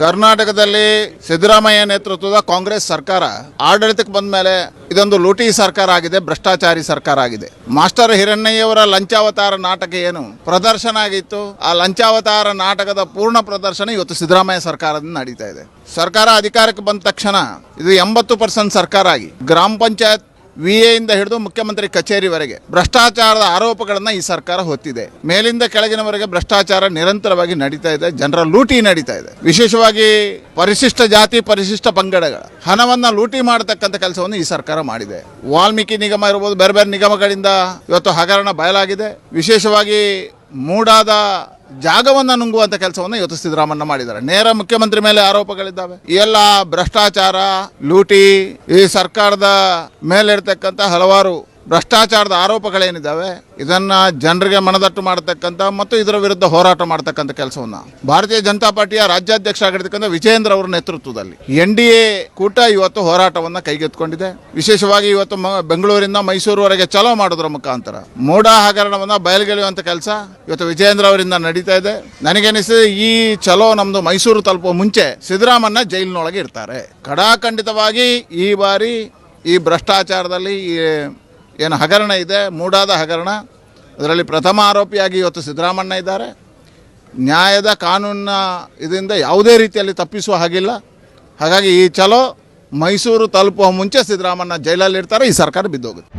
ಕರ್ನಾಟಕದಲ್ಲಿ ಸಿದ್ದರಾಮಯ್ಯ ನೇತೃತ್ವದ ಕಾಂಗ್ರೆಸ್ ಸರ್ಕಾರ ಆಡಳಿತಕ್ಕೆ ಬಂದ ಮೇಲೆ ಇದೊಂದು ಲೂಟಿ ಸರ್ಕಾರ ಆಗಿದೆ, ಭ್ರಷ್ಟಾಚಾರಿ ಸರ್ಕಾರ ಆಗಿದೆ. ಮಾಸ್ಟರ್ ಹಿರಣ್ಣಯ್ಯವರ ಲಂಚಾವತಾರ ನಾಟಕ ಏನು ಪ್ರದರ್ಶನ ಆಗಿತ್ತು. ಆ ಲಂಚಾವತಾರ ನಾಟಕದ ಪೂರ್ಣ ಪ್ರದರ್ಶನ ಇವತ್ತು ಸಿದ್ದರಾಮಯ್ಯ ಸರ್ಕಾರದಿಂದ ನಡೀತಾ ಇದೆ. ಸರ್ಕಾರ ಅಧಿಕಾರಕ್ಕೆ ಬಂದ ತಕ್ಷಣ ಇದು ಎಂಬತ್ತು ಪರ್ಸೆಂಟ್ ಸರ್ಕಾರ ಆಗಿ ಗ್ರಾಮ ಪಂಚಾಯತ್ ವಿ ಇಂದ ಹಿಡಿದು ಮುಖ್ಯಮಂತ್ರಿ ಕಚೇರಿವರೆಗೆ ಭ್ರಷ್ಟಾಚಾರದ ಆರೋಪಗಳನ್ನು ಈ ಸರ್ಕಾರ ಹೊತ್ತಿದೆ. ಮೇಲಿಂದ ಕೆಳಗಿನವರೆಗೆ ಭ್ರಷ್ಟಾಚಾರ ನಿರಂತರವಾಗಿ ನಡೀತಾ ಇದೆ. ಜನರ ಲೂಟಿ ನಡೀತಾ ಇದೆ. ವಿಶೇಷವಾಗಿ ಪರಿಶಿಷ್ಟ ಜಾತಿ, ಪರಿಶಿಷ್ಟ ಪಂಗಡಗಳ ಹಣವನ್ನ ಲೂಟಿ ಮಾಡತಕ್ಕಂಥ ಕೆಲಸವನ್ನು ಈ ಸರ್ಕಾರ ಮಾಡಿದೆ. ವಾಲ್ಮೀಕಿ ನಿಗಮ ಇರ್ಬೋದು, ಬೇರೆ ಬೇರೆ ನಿಗಮಗಳಿಂದ ಇವತ್ತು ಹಗರಣ ಬಯಲಾಗಿದೆ. ವಿಶೇಷವಾಗಿ ಮೂಡಾದ ಜಾಗವನ್ನು ನುಂಗುವಂತ ಕೆಲಸವನ್ನು ಇವತ್ತು ಸಿದ್ದರಾಮಣ್ಣ ಮಾಡಿದ್ದಾರೆ. ನೇರ ಮುಖ್ಯಮಂತ್ರಿ ಮೇಲೆ ಆರೋಪಗಳಿದ್ದಾವೆ. ಎಲ್ಲ ಭ್ರಷ್ಟಾಚಾರ, ಲೂಟಿ ಈ ಸರ್ಕಾರದ ಮೇಲಿರ್ತಕ್ಕಂಥ ಹಲವಾರು ಭ್ರಷ್ಟಾಚಾರದ ಆರೋಪಗಳೇನಿದ್ದಾವೆ ಇದನ್ನ ಜನರಿಗೆ ಮನದಟ್ಟು ಮಾಡತಕ್ಕಂಥ ಮತ್ತು ಇದರ ವಿರುದ್ಧ ಹೋರಾಟ ಮಾಡತಕ್ಕಂಥ ಕೆಲಸವನ್ನ. ಭಾರತೀಯ ಜನತಾ ಪಾರ್ಟಿಯ ರಾಜ್ಯಾಧ್ಯಕ್ಷ ಆಗಿರ್ತಕ್ಕಂಥ ವಿಜಯೇಂದ್ರ ಅವರ ನೇತೃತ್ವದಲ್ಲಿ ಎನ್ ಡಿ ಎ ಕೂಟ ಇವತ್ತು ಹೋರಾಟವನ್ನ ಕೈಗೆತ್ತಿಕೊಂಡಿದೆ. ವಿಶೇಷವಾಗಿ ಇವತ್ತು ಬೆಂಗಳೂರಿಂದ ಮೈಸೂರುವರೆಗೆ ಚಲೋ ಮಾಡೋದ್ರ ಮುಖಾಂತರ. ಮೋಡ ಹಗರಣವನ್ನ ಬಯಲುಗೆಳೆಯುವಂತ ಕೆಲಸ ಇವತ್ತು ವಿಜಯೇಂದ್ರ ಅವರಿಂದ ನಡೀತಾ ಇದೆ. ನನಗನಿಸಿದೆ ಈ ಚಲೋ ನಮ್ದು ಮೈಸೂರು ತಲುಪುವ ಮುಂಚೆ ಸಿದ್ದರಾಮಣ್ಣ ಜೈಲಿನೊಳಗೆ ಇರ್ತಾರೆ. ಕಡಾಖಂಡಿತವಾಗಿ ಈ ಬಾರಿ ಈ ಭ್ರಷ್ಟಾಚಾರದಲ್ಲಿ ಈ ಏನು ಹಗರಣ ಇದೆ, ಮೂಡಾದ ಹಗರಣ. ಅದರಲ್ಲಿ ಪ್ರಥಮ ಆರೋಪಿಯಾಗಿ ಇವತ್ತು ಸಿದ್ದರಾಮಣ್ಣ ಇದ್ದಾರೆ. ನ್ಯಾಯದ ಕಾನೂನಿನ ಇದರಿಂದ ಯಾವುದೇ ರೀತಿಯಲ್ಲಿ ತಪ್ಪಿಸುವ ಹಾಗಿಲ್ಲ. ಹಾಗಾಗಿ ಈ ಚಲೋ ಮೈಸೂರು ತಲುಪುವ ಮುಂಚೆ ಸಿದ್ದರಾಮಣ್ಣ ಜೈಲಲ್ಲಿ ಇರ್ತಾರೆ, ಈ ಸರ್ಕಾರ ಬಿದ್ದೋಗುತ್ತೆ.